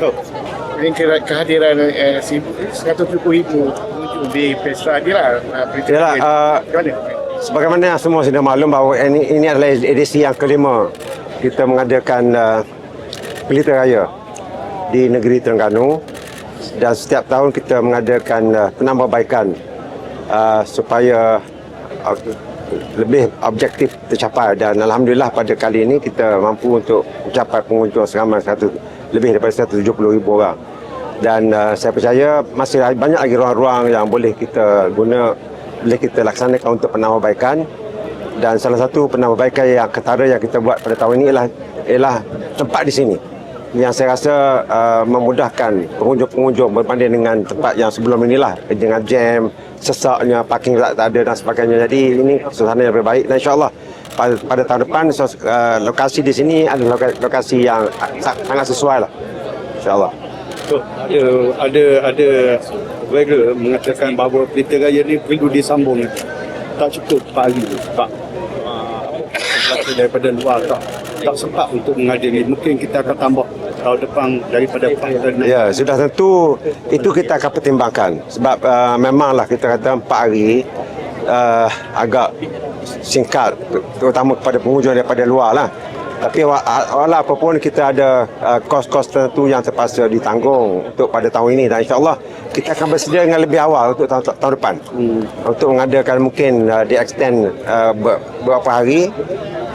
Oh, ini ke- kehadiran eh, si 170 ribu pengunjung di Petra ni lah. Uh, berita Yalah, uh? Sebagaimana semua sudah maklum bahawa ini, ini adalah edisi yang kelima kita mengadakan uh, Pelita Raya di negeri Terengganu dan setiap tahun kita mengadakan uh, penambahbaikan uh, supaya uh, lebih objektif tercapai dan Alhamdulillah pada kali ini kita mampu untuk mencapai pengunjung seramai satu, lebih daripada 170 ribu orang. Dan uh, saya percaya masih banyak lagi ruang-ruang yang boleh kita guna boleh kita laksanakan untuk penambahbaikan. Dan salah satu penambahbaikan yang ketara yang kita buat pada tahun ini ialah ialah tempat di sini. Yang saya rasa uh, memudahkan pengunjung-pengunjung berbanding dengan tempat yang sebelum inilah. Dengan jam, sesaknya, parking tak, tak ada dan sebagainya. Jadi ini suasana yang lebih baik dan insyaAllah pada, pada tahun depan sos, uh, lokasi di sini adalah loka- lokasi yang sa- sangat sesuai lah. InsyaAllah. So, ada ada ada regular mengatakan bahawa pelita raya ni perlu disambung. Tak cukup pagi sebab uh, daripada luar tak tak sempat untuk menghadiri mungkin kita akan tambah tahun depan daripada 4 ke 6 Ya, sudah tentu itu kita akan pertimbangkan. Sebab uh, memanglah kita kata 4 hari uh, agak singkat terutama kepada pengunjung daripada luar lah. Tapi wa- walau apapun kita ada uh, kos-kos tertentu yang terpaksa ditanggung untuk pada tahun ini dan insyaAllah kita akan bersedia dengan lebih awal untuk tahun, tahun depan hmm. untuk mengadakan mungkin uh, di extend uh, ber, beberapa hari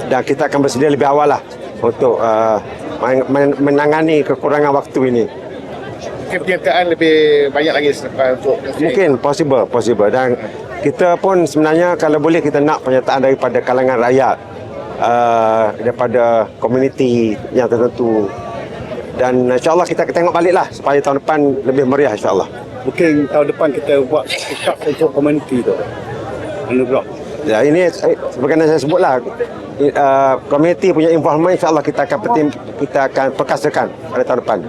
dan kita akan bersedia lebih awal lah untuk uh, men- men- menangani kekurangan waktu ini. Mungkin penyertaan lebih banyak lagi selepas untuk Mungkin possible, possible dan kita pun sebenarnya kalau boleh kita nak penyertaan daripada kalangan rakyat uh, daripada komuniti yang tertentu dan insyaAllah kita tengok balik lah supaya tahun depan lebih meriah insyaAllah. mungkin tahun depan kita buat sikap untuk komuniti tu anugerah Ya ini eh, sebagaimana saya sebutlah i- uh, komuniti punya involvement insyaAllah kita akan petim, kita akan perkasakan pada tahun depan.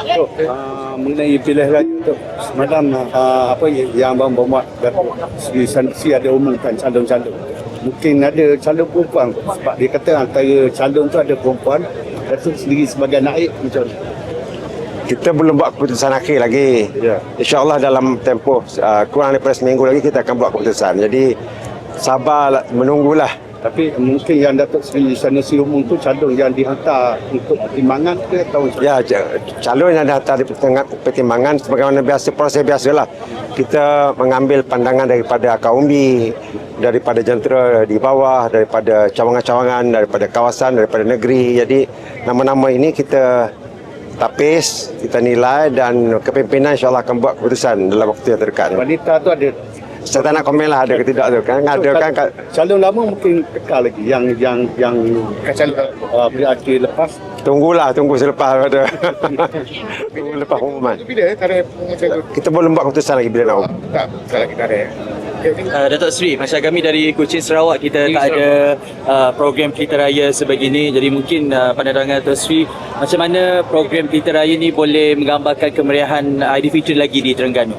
So, uh, mengenai pilihan raya tu semalam uh, apa yang abang buat Datuk Seri Sanusi ada umumkan calon-calon mungkin ada calon perempuan sebab dia kata antara calon tu ada perempuan Datuk sendiri sebagai naib macam mana? Kita belum buat keputusan akhir lagi. Ya. InsyaAllah dalam tempoh uh, kurang daripada seminggu lagi kita akan buat keputusan. Jadi sabar menunggulah. Tapi mungkin yang Datuk Seri Sanusi umum tu calon yang dihantar untuk pertimbangan ke atau? Ya, ca- calon yang datang di pertengah- pertimbangan sebagaimana biasa proses biasalah. Kita mengambil pandangan daripada akar umbi, daripada jentera di bawah, daripada cawangan-cawangan, daripada kawasan, daripada negeri. Jadi nama-nama ini kita tapis, kita nilai dan kepimpinan insyaAllah akan buat keputusan dalam waktu yang terdekat. wanita tu ada Saya tak nak komen lah ada ke tidak tu kan. Ada kan kat- calon lama mungkin kekal lagi yang yang yang kacau uh, berakhir lepas tunggulah tunggu selepas ada. tunggu lepas pengumuman. bila tarikh? Kita belum buat keputusan lagi bila nak. Tak, tak lagi tarikh. Okay, thank you. Uh, Datuk Seri, macam kami dari Kuching Sarawak kita tak ada uh, program Pelita Raya sebegini. Jadi mungkin uh, pandangan Datuk Seri, macam mana program Pelita Raya ni boleh menggambarkan kemeriahan Aidilfitri lagi di Terengganu?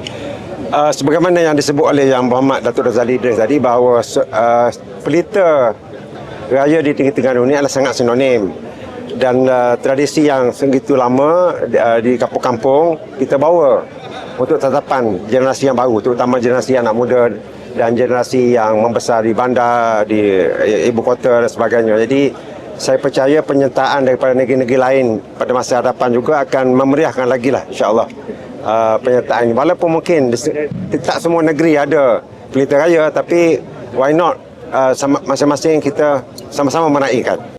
Uh, sebagaimana yang disebut oleh Yang Berhormat Datuk Razali Idris tadi bahawa uh, pelita raya di Tinggi Terengganu ini adalah sangat sinonim. Dan uh, tradisi yang segitu lama uh, di kampung-kampung kita bawa untuk tatapan generasi yang baru terutama generasi anak muda dan generasi yang membesar di bandar di uh, ibu kota dan sebagainya. Jadi saya percaya penyertaan daripada negeri-negeri lain pada masa hadapan juga akan memeriahkan lagi lah insyaAllah uh, penyertaan ini. Walaupun mungkin tak semua negeri ada pelita raya tapi why not uh, sama- masing-masing kita sama-sama menaikkan.